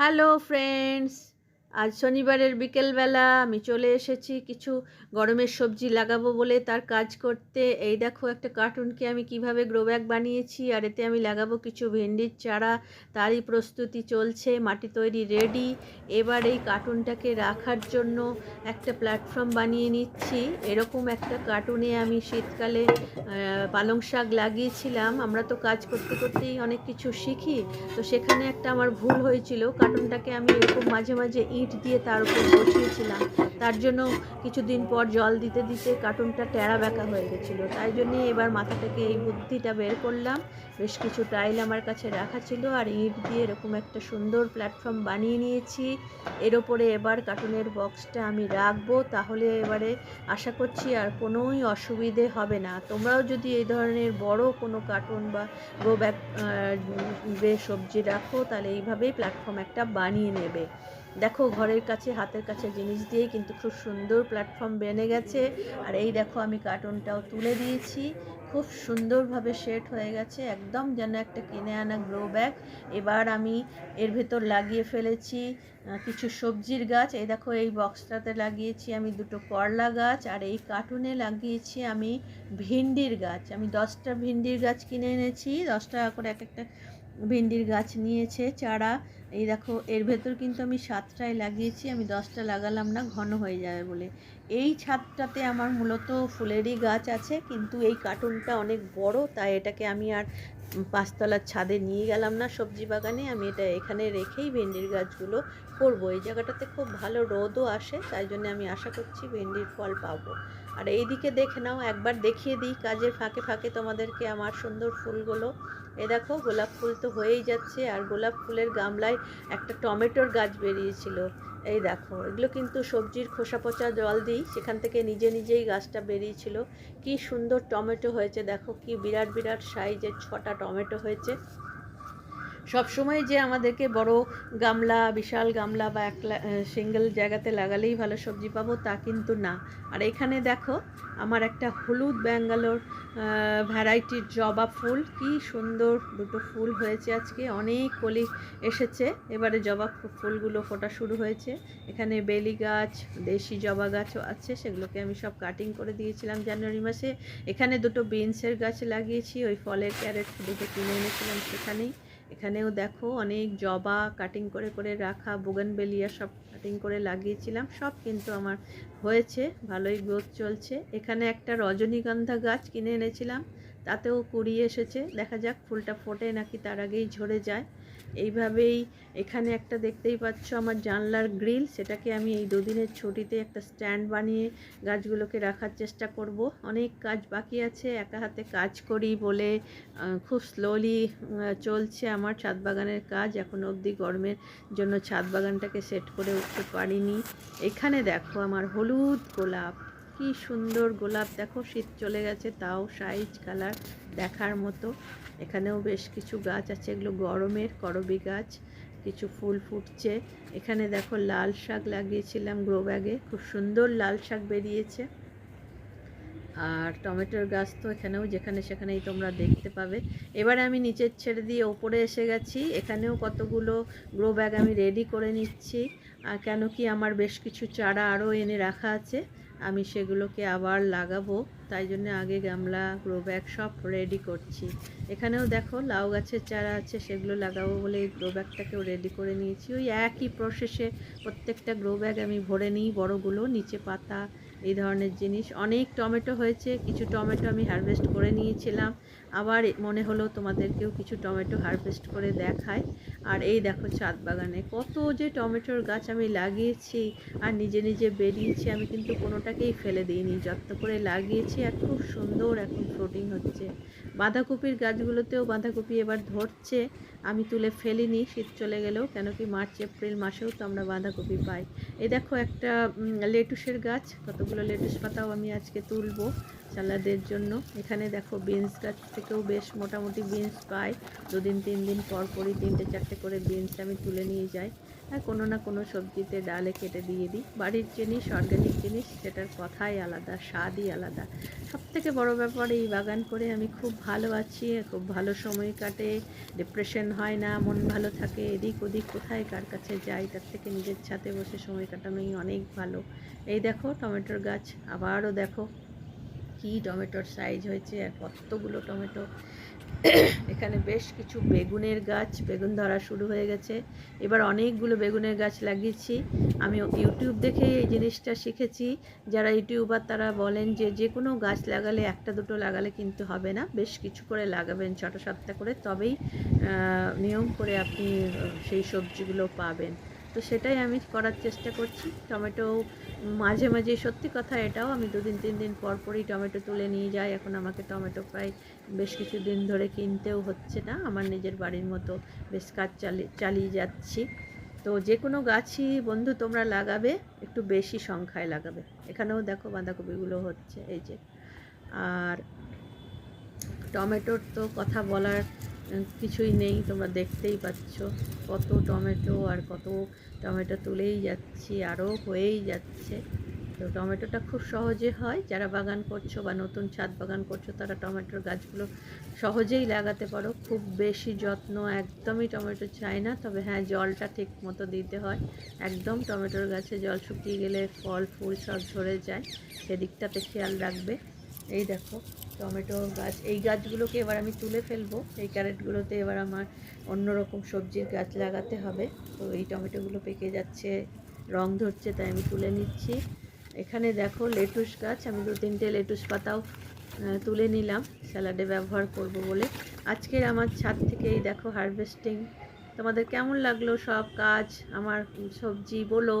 Hello friends আজ শনিবারের বিকেলবেলা আমি চলে এসেছি, কিছু গরমের সবজি লাগাবো বলে তার কাজ করতে। এই দেখো একটা কার্টুনকে আমি কীভাবে গ্রো ব্যাগ বানিয়েছি, আর এতে আমি লাগাবো কিছু ভেন্ডির চারা। তারই প্রস্তুতি চলছে, মাটি তৈরি রেডি। এবার এই কার্টুনটাকে রাখার জন্য একটা প্ল্যাটফর্ম বানিয়ে নিচ্ছি। এরকম একটা কার্টুনে আমি শীতকালে পালং শাক লাগিয়েছিলাম। আমরা তো কাজ করতে করতেই অনেক কিছু শিখি, তো সেখানে একটা আমার ভুল হয়েছিল। কার্টুনটাকে আমি এরকম মাঝে মাঝে ইট দিয়ে তার উপর বসিয়েছিলাম। তার জন্য কিছুদিন পর জল দিতে দিতে কার্টুনটা টেরা ব্যাকা হয়ে গেছিল। তাই জন্যে এবার মাথা থেকে এই বুদ্ধিটা বের করলাম। বেশ কিছু টাইল আমার কাছে রাখা ছিল আর ইট দিয়ে এরকম একটা সুন্দর প্ল্যাটফর্ম বানিয়ে নিয়েছি। এর ওপরে এবার কার্টুনের বক্সটা আমি রাখব। তাহলে এবারে আশা করছি আর কোনোই অসুবিধে হবে না। তোমরাও যদি এই ধরনের বড় কোনো কার্টুন বা গো ব্যাগ সবজি রাখো, তাহলে এইভাবেই প্ল্যাটফর্ম একটা বানিয়ে নেবে। দেখো, ঘরের কাছে, হাতের কাছে জিনিস দিয়েই কিন্তু খুব সুন্দর প্ল্যাটফর্ম বেনে গেছে। আর এই দেখো, আমি কার্টুনটাও তুলে দিয়েছি। খুব সুন্দরভাবে সেট হয়ে গেছে, একদম যেন একটা কিনে আনা গ্রো ব্যাগ এবার আমি এর ভেতর লাগিয়ে ফেলেছি কিছু সবজির গাছ। এই দেখো, এই বক্সটাতে লাগিয়েছি আমি দুটো করলা গাছ আর এই কার্টুনে লাগিয়েছি আমি ভিন্ডির গাছ। আমি দশটা ভিন্ডির গাছ কিনে এনেছি, দশ টাকা করে এক একটা ভিন্ডির গাছ নিয়েছে, চারা। এই দেখো, এর ভেতর কিন্তু আমি সাতটায় লাগিয়েছি, আমি দশটা লাগালাম না, ঘন হয়ে যাবে বলে। এই ছাদটাতে আমার মূলত ফুলেরই গাছ আছে, কিন্তু এই কার্টুনটা অনেক বড়, তাই এটাকে আমি আর পাঁচতলার ছাদে নিয়ে গেলাম না, সবজি বাগানে। আমি এটা এখানে রেখেই ভেন্ডির গাছগুলো করব। এই জায়গাটাতে খুব ভালো রোদও আসে, তাই জন্য আমি আশা করছি ভেন্ডির ফল পাবো। আর এই দিকে দেখে নাও, একবার দেখিয়ে দিই কাজের ফাঁকে ফাঁকে তোমাদেরকে আমার সুন্দর ফুলগুলো। এ দেখো, গোলাপ ফুল তো হয়েই যাচ্ছে, আর গোলাপ ফুলের গামলায় একটা টমেটোর গাছ বেরিয়েছিল। এই দেখো, এগুলো কিন্তু সবজির খোসা পচা জল দিই, সেখান থেকে নিজে নিজেই গাছটা বেরিয়েছিল। কি সুন্দর টমেটো হয়েছে, দেখো কি বিরাট বিরাট সাইজের ছটা টমেটো হয়েছে। সবসময় যে আমাদেরকে বড় গামলা, বিশাল গামলা বা একলা সিঙ্গেল জায়গাতে লাগালেই ভালো সবজি পাবো, তা কিন্তু না। আর এখানে দেখো, আমার একটা হলুদ ব্যাঙ্গালোর ভ্যারাইটির জবা ফুল। কি সুন্দর দুটো ফুল হয়েছে আজকে, অনেক কলি এসেছে। এবারে জবা ফুলগুলো ফোটা শুরু হয়েছে। এখানে বেলি গাছ, দেশি জবা গাছও আছে, সেগুলোকে আমি সব কাটিং করে দিয়েছিলাম জানুয়ারি মাসে। এখানে দুটো বিনসের গাছ লাগিয়েছি, ওই ফলের ক্যারেট দুটো কিনে এনেছিলাম সেখানেই। এখানেও দেখো অনেক জবা কাটিং করে করে রাখা বোগানবেলিয়া সব কাটিং করে লাগিয়েছিলাম, সব কিন্তু আমার হয়েছে, ভালোই গ্রোথ চলছে। এখানে একটা রজনীগন্ধা গাছ কিনে এনেছিলাম, তাতেও কুড়ি এসেছে, দেখা যাক ফুলটা ফোটে নাকি তার আগেই ঝরে যায়। এইভাবেই এখানে একটা দেখতেই পাচ্ছ আমার জানলার গ্রিল। সেটাকে আমি এই দুদিনের ছুটিতে একটা স্ট্যান্ড বানিয়ে গাছগুলোকে রাখার চেষ্টা করব। অনেক কাজ বাকি আছে, একা হাতে কাজ করি বলে খুব স্লোলি চলছে আমার ছাদ বাগানের কাজ। এখনও অবধি গরমের জন্য ছাদ বাগানটাকে সেট করে উঠতে পারিনি। এখানে দেখো আমার হলুদ গোলাপ। কি সুন্দর গোলাপ। দেখো, শীত চলে গেছে, তাও সাইজ, কালার দেখার মতো। এখানেও বেশ কিছু গাছ আছে, এগুলো গরমের করবি গাছ। কিছু ফুল ফুটছে। এখানে দেখো, লাল শাক লাগিয়েছিলাম গ্রো ব্যাগে খুব সুন্দর লাল শাক বেরিয়েছে। আর টমেটোর গাছ তো এখানেও, যেখানে সেখানেই তোমরা দেখতে পাবে। এবারে আমি নিচের ছেড়ে দিয়ে ওপরে এসে গেছি। এখানেও কতগুলো গ্রো ব্যাগ আমি রেডি করে নিচ্ছি। আর কেন কি আমার বেশ কিছু চারা আরও এনে রাখা আছে। আমি সেগুলোকে আবার লাগাবো। তাই জন্য আগে গামলা, গ্রো ব্যাগ সব রেডি করছি। এখানেও দেখো লাউ গাছের চারা আছে, সেগুলো লাগাবো বলে এই গ্রো ব্যাগটাকেও রেডি করে নিয়েছি। ওই একই প্রসেসে প্রত্যেকটা গ্রো ব্যাগ আমি ভরে নিই বড়গুলো, নিচে পাতা এই ধরনের জিনিস। অনেক টমেটো হয়েছে, কিছু টমেটো আমি হারভেস্ট করে নিয়েছিলাম। আবার মনে হলো তোমাদেরকেও কিছু টমেটো হারভেস্ট করে দেখায়। আর এই দেখো ছাদ বাগানে, কত যে টমেটোর গাছ আমি লাগিয়েছি আর নিজে নিজে বেরিয়েছি, আমি কিন্তু কোনোটাকেই ফেলে দিইনি। যত্ন করে লাগিয়েছি আর খুব সুন্দর এখন ফ্রুটিং হচ্ছে। বাঁধাকপির গাছগুলোতেও বাঁধাকপি এবার ধরছে। আমি তুলে ফেলিনি, শীত চলে গেলেও কেন কি মার্চ, এপ্রিল মাসেও তো আমরা বাঁধাকপি পাই। এই দেখো একটা লেটুসের গাছ, কতগুলো লেটুস পাতাও আমি আজকে তুলব সালাদের জন্য। এখানে দেখো বিনস গাছ থেকেও বেশ মোটামুটি বিনস পাই। দুদিন, তিন দিন পর পরই তিনটে, চারটে করে বিনস আমি তুলে নিয়ে যাই। হ্যাঁ কোনো না কোনো সবজিতে ডালে কেটে দিয়ে দিই। বাড়ির জিনিস অর্গ্যানিক জিনিস, সেটার কথাই আলাদা, স্বাদই আলাদা। সব থেকে বড়ো ব্যাপার, এই বাগান করে আমি খুব ভালো আছি, খুব ভালো সময় কাটে ডিপ্রেশন হয় না, মন ভালো থাকে, এদিক ওদিক কোথায়, কার কাছে যাই, তার থেকে নিজের ছাতে বসে সময় কাটানোই অনেক ভালো। এই দেখো, টমেটোর গাছ আবারও দেখো। কি টমেটোর সাইজ হয়েছে আর কতগুলো টমেটো। এখানে বেশ কিছু বেগুনের গাছ, বেগুন ধরা শুরু হয়ে গেছে। এবার অনেকগুলো বেগুনের গাছ লাগিয়েছি। আমি ইউটিউব দেখে এই জিনিসটা শিখেছি। যারা ইউটিউবার তারা বলেন যে যে কোনো গাছ লাগালে একটা দুটো লাগালে কিন্তু হবে না। বেশ কিছু করে লাগাবেন, ছোটো সাতটা করে। তবেই নিয়ম করে আপনি সেই সবজিগুলো পাবেন। তো সেটাই আমি করার চেষ্টা করছি। টমেটো মাঝে মাঝে, সত্যি কথা এটাও আমি দুদিন, তিন দিন পর পরই টমেটো তুলে নিয়ে যাই। এখন আমাকে টমেটো প্রায় বেশ কিছু দিন ধরে কিনতেও হচ্ছে না। আমার নিজের বাড়ির মতো বেশ কাজ চালিয়ে চালিয়ে যাচ্ছি। তো যে কোনো গাছই বন্ধু তোমরা লাগাবে, একটু বেশি সংখ্যায় লাগাবে। এখানেও দেখো বাঁধাকপিগুলো হচ্ছে, এই যে। আর টমেটোর তো কথা বলার কিছুই নেই, তোমরা দেখতেই পাচ্ছ। কত টমেটো আর কত টমেটো তুলেই যাচ্ছি, আরও হয়েই যাচ্ছে। তো টমেটোটা খুব সহজে হয়। যারা বাগান করছ বা নতুন ছাদ বাগান করছ, তারা টমেটোর গাছগুলো সহজেই লাগাতে পারো। খুব বেশি যত্ন একদমই টমেটো চায় না, তবে হ্যাঁ জলটা ঠিক মতো দিতে হয়। একদম টমেটোর গাছে জল শুকিয়ে গেলে ফল, ফুল সব ঝরে যায়। সেদিকটাতে খেয়াল রাখবে। এই দেখো, টমেটো গাছ। এই গাছগুলোকে এবার আমি তুলে ফেলব। এই ক্যারেটগুলোতে এবার আমার অন্যরকম সবজির গাছ লাগাতে হবে। তো এই টমেটোগুলো পেকে যাচ্ছে, রং ধরছে, তাই আমি তুলে নিচ্ছি। এখানে দেখো লেটুস গাছ। আমি দু তিনটে লেটুস পাতাও তুলে নিলাম। স্যালাডে ব্যবহার করব বলে। আজকের আমার ছাদ থেকে এই দেখো হারভেস্টিং। তোমাদের কেমন লাগল সব কাজ? আমার সবজি বলো।